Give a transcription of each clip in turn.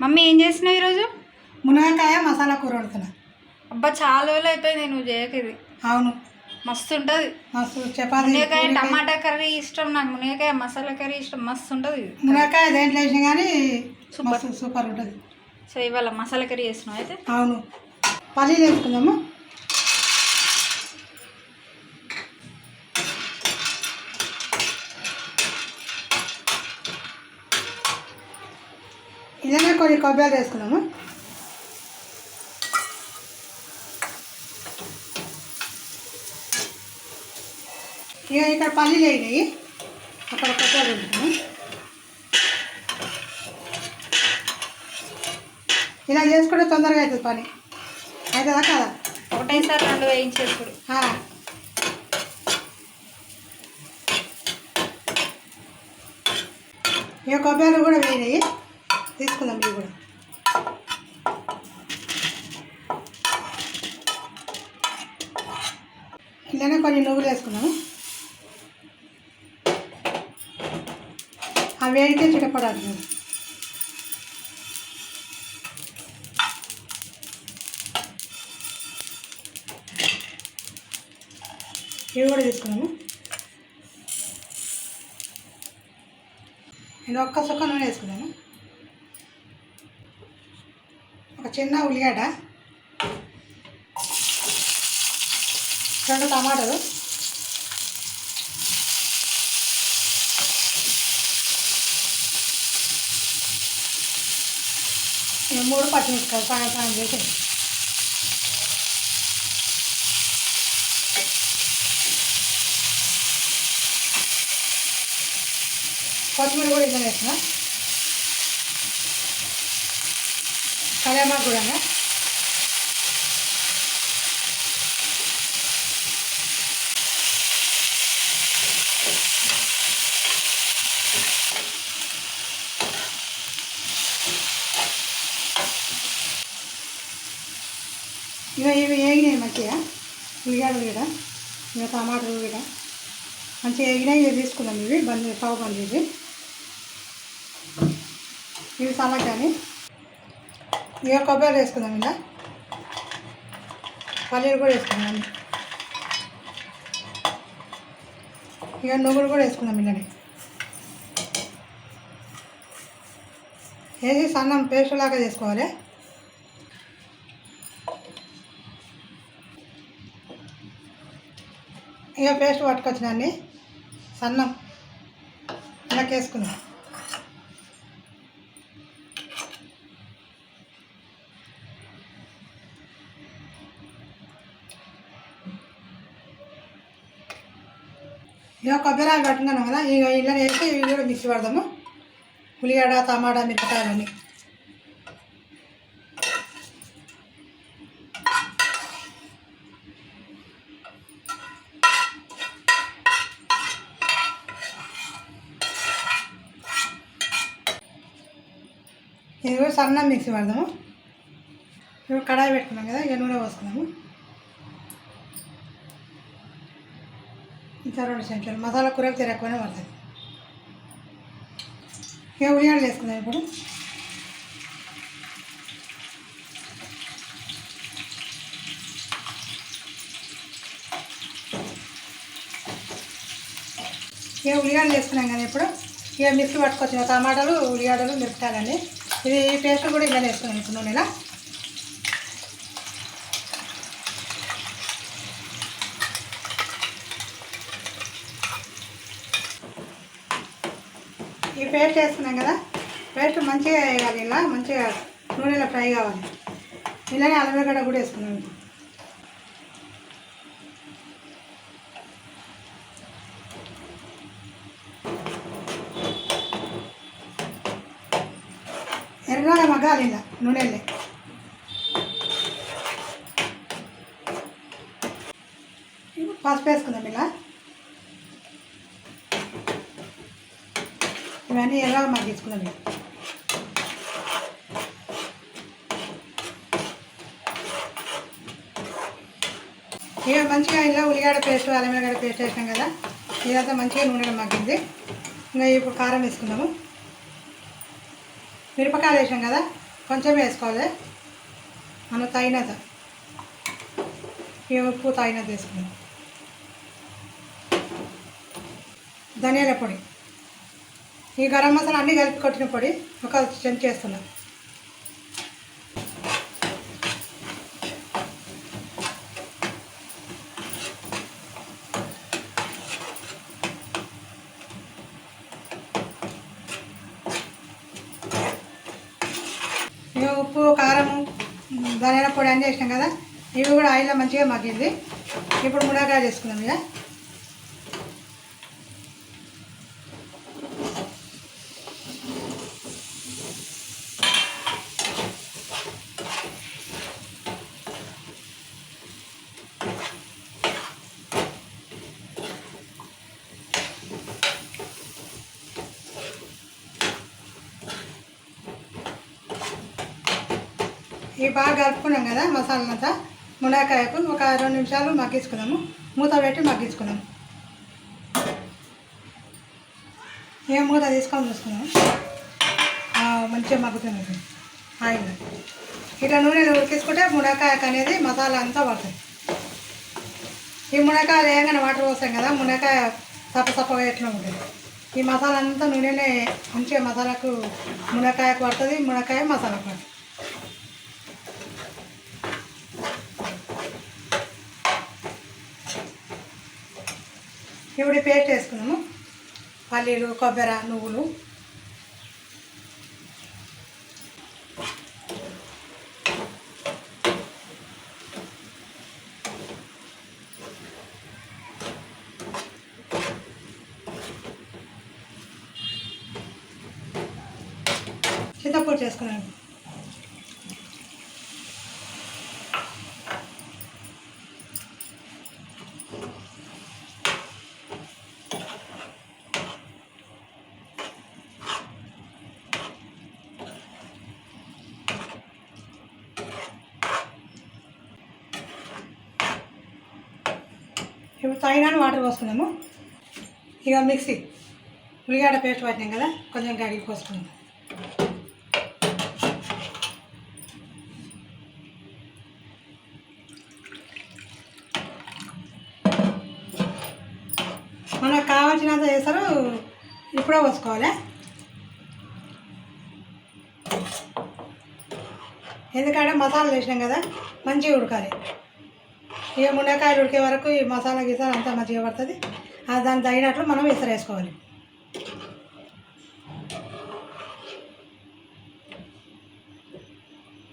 Mummy ఏం చేసినావు ఈరోజు? మునగకాయ మసాలా కూర వండుతున్నా. అబ్బా చాలా రోజులు అయిపోయింది నువ్వు చేయక ఇది. అవును. మస్తు ఉంటుంది. మస్తు చపాతీ మునగకాయ. టమాటా కర్రీ ఇష్టం నాకు. మునగకాయ మసాలా కర్రీ ఇష్టం. మస్తు ఉంటుంది ఇది. మునగకాయ దేంట్లో వేసినా కానీ సూపర్. సూపర్ ఉంటుంది. సో ఇవాళ మసాలా కర్రీ చేసినావు అయితే? అవును. పల్లీలు వేసుకుందాము? కొన్ని కొబ్బరి వేసుకుందాము. ఇక ఇక్కడ పల్లీలు వేయినాయి అక్కడ కొబ్బరి ఉంటుంది ఇలా చేసుకుంటే తొందరగా అవుతుంది పని. అవుతుందా కదా? ఒకటేసారి రెండు వేయించేసుడు ఆ. ఇక కొబ్బరి కూడా వేయినాయి. తీసుకుందాం ఇవి కూడా. ఇలానే కొన్ని నువ్వులు వేసుకున్నాను ఆ వేడికే చిటపడాలి ఇవి కూడా తీసుకున్నాము నేను ఒక్క సొక్క నూనె వేసుకున్నాను ఒక చిన్న ఉల్లిగడ్డ. రెండు టమాటాలు. మూడు పచ్చిమిరపకాయలు సగం సగం చేసి. కొత్తిమీర కూడా ఇందులో వేస్తున్నా. కళ్యామాకు కూడా ఇక ఇవి వేగినాయి మంచిగా ఉల్లిగడ్డలు కూడా ఇక టమాటాలు కూడా మంచిగా వేగినాయి ఇవి తీసుకుందాం ఇవి బంద్ స్టవ్ బంద్ చేసి ఇవి సలాడ్ కానీ ఇక కొబ్బరి వేసుకుందాం ఇలా. పల్లీలు కూడా వేసుకుందాం. ఇక నువ్వులు కూడా వేసుకుందాం ఇలానే. వేసి సన్నం పేస్ట్ లాగా చేసుకోవాలి. ఇక పేస్ట్ పట్టుకొచ్చినండి సన్నం. ఇలా వేసుకుందాం ఇక కొబ్బరి ఆకు కట్టుకున్నాం కదా ఇక ఇలా వేసి ఇవి కూడా మిక్సీ పడదాము ఉల్లిగడ్డ టమాటా మిరపకాయలన్నీ. ఇది కూడా సన్న మిక్సీ పడదాము ఇప్పుడు కడాయి పెట్టుకున్నాం కదా ఇక నూనె పోసుకున్నాము. ఇంకా రెండు చెంచాలు మసాలా కూరకు తిరగకపోయినా పడుతుంది ఇక ఉల్లిగడ్డలు వేసుకుందాం ఇప్పుడు. ఇక ఉల్లిగడ్డలు వేసుకున్నాం కదా ఇప్పుడు. ఇక మిక్సీ పట్టుకొచ్చిన టమాటాలు ఉల్లిగడ్డలు మిరపకాయలండి ఇది పేస్ట్ కూడా ఇలా వేసుకున్నాం ఇప్పుడు నూనెలా. ఈ పేస్ట్ వేసుకున్నాం కదా పేస్ట్ మంచిగా వేయాలి ఇలా మంచిగా నూనెలో ఫ్రై కావాలి. ఇలానే అల్లగడ్డ కూడా వేసుకున్నాం ఎర్రగా మగ్గాలి ఇలా నూనెలే. పసుపు వేసుకుందాం ఇలా. ఇవన్నీ ఎలా మగ్గించుకున్నాం ఇక. ఇక మంచిగా ఇలా ఉల్లిగడ్డ పేస్ట్ అల్లం పేస్ట్ వేసాం కదా ఇదంతా మంచిగా నూనెలో మగ్గింది. ఇంకా ఇప్పుడు కారం వేసుకుందాము. మిరపకాయలు వేసాం కదా కొంచెం వేసుకోవాలి. మనం తగినంత. ఇక ఉప్పు తగినంత వేసుకున్నాం ధనియాల పొడి. ఈ గరం మసాలా అన్నీ కలిపి కొట్టిన పొడి ఒక చెంచా చేస్తున్నాం. ఉప్పు కారము ధనియాల పొడి అన్నీ వేసినాం కదా ఇవి కూడా ఆయిల్లో మంచిగా మగ్గింది. ఇప్పుడు మునగాయ చేసుకున్నాం ఇక. ఇవి బాగా కలుపుకున్నాం కదా మసాలానంతా మునక్కాయకు ఒక రెండు నిమిషాలు మగ్గించుకున్నాము మూత పెట్టి మగ్గించుకున్నాము ఏ మూత తీసుకొని చూసుకున్నాము మంచిగా మగ్గుతుంది ఆయిల్. ఇట్లా నూనెలు ఉడికించుకుంటే మునక్కాయకు అనేది మసాలా అంతా పడుతుంది. ఈ మునక్కాయ వేయగానే వాటర్ పోస్తాం కదా మునక్కాయ సప్ప సప్పగా ఎట్లా ఉంటుంది? ఈ మసాలా అంతా నూనెనే మంచిగా మసాలాకు మునక్కాయకు పడుతుంది మునక్కాయ మసాలా పడుతుంది. ఇప్పుడు పేస్ట్ వేసుకున్నాము పల్లీలు కొబ్బరి నువ్వులు. చింతపూడి చేసుకున్నాను ఇప్పుడు తగినాన్ని వాటర్ పోసుకున్నాము ఇక మిక్సీ. ఉల్లిగడ్డ పేస్ట్ పట్టినాం కదా కొంచెం గడికి పోసుకున్నాం మనకు కావాల్సినంత వేస్తారు ఇప్పుడే పోసుకోవాలి? ఎందుకంటే మసాలా వేసినాం కదా మంచిగా ఉడకాలి. ఇక మునక్కాయలు ఉడికే వరకు ఈ మసాలా గీసాలు అంతా మంచిగా పడుతుంది. అది దానికి తగినట్లు మనం ఇసరు వేసుకోవాలి.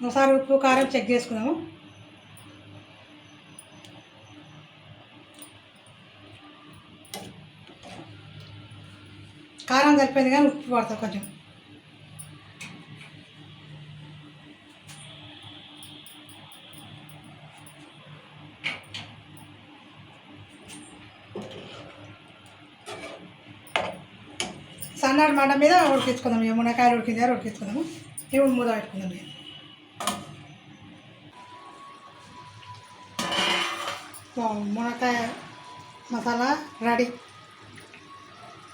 ఒకసారి ఉప్పు కారం చెక్ చేసుకున్నాము కారం సరిపోయింది కానీ ఉప్పు పడుతుంది కొంచెం. సన్నాడు మంట మీద ఉడికించుకుందాం. ఇక ఉడికింది కదా ఉడికించుకుందాము. ఇప్పుడు మూత పెట్టుకుందాం ఇక. మునకాయ మసాలా రెడీ.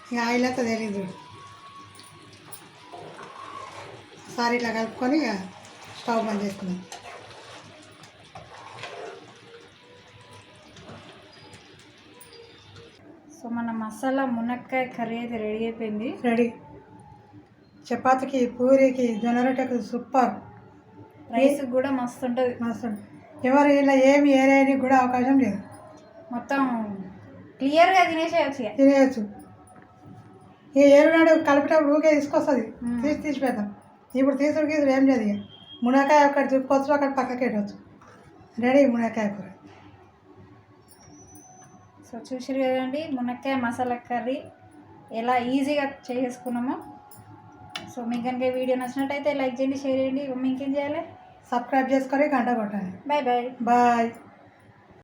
ఇక ఆయిల్ అంతా తెలియదు చూడు. ఒకసారి ఇట్లా కలుపుకొని ఇక స్టవ్ బంద్ చేసుకుందాం. సో మన మసాలా మునక్కాయ కర్రీ అయితే రెడీ అయిపోయింది. రెడీ. చపాతీకి పూరికి జొన్న రొట్టెకి సూపర్. రైస్ కూడా మస్తు ఉంటుంది. మస్తు ఎవరు ఇలా ఏమి ఏరేయడానికి కూడా అవకాశం లేదు. మొత్తం క్లియర్గా తినేసేయచ్చు. తినేయచ్చు. ఈ ఏరునాడు కలిపేటప్పుడు ఊకే తీసుకొస్తుంది. తీసి తీసి పెడతాం. ఇప్పుడు తీసుడు గీసుడు ఏం లేదు ఇక. మునక్కాయ ఒకటి చూపుకోవచ్చు అక్కడ పక్కకి పెట్టవచ్చు రెడీ మునక్కాయ కూర. సో చూసారు కదండి మునక్కాయ మసాలా కర్రీ ఎలా ఈజీగా చేసుకున్నామో. సో మీకు కనుక వీడియో నచ్చినట్టయితే లైక్ చేయండి షేర్ చేయండి. ఇంకేం చేయాలి? సబ్స్క్రైబ్ చేసుకొని గంట కొట్టండి బాయ్ బాయ్. బాయ్.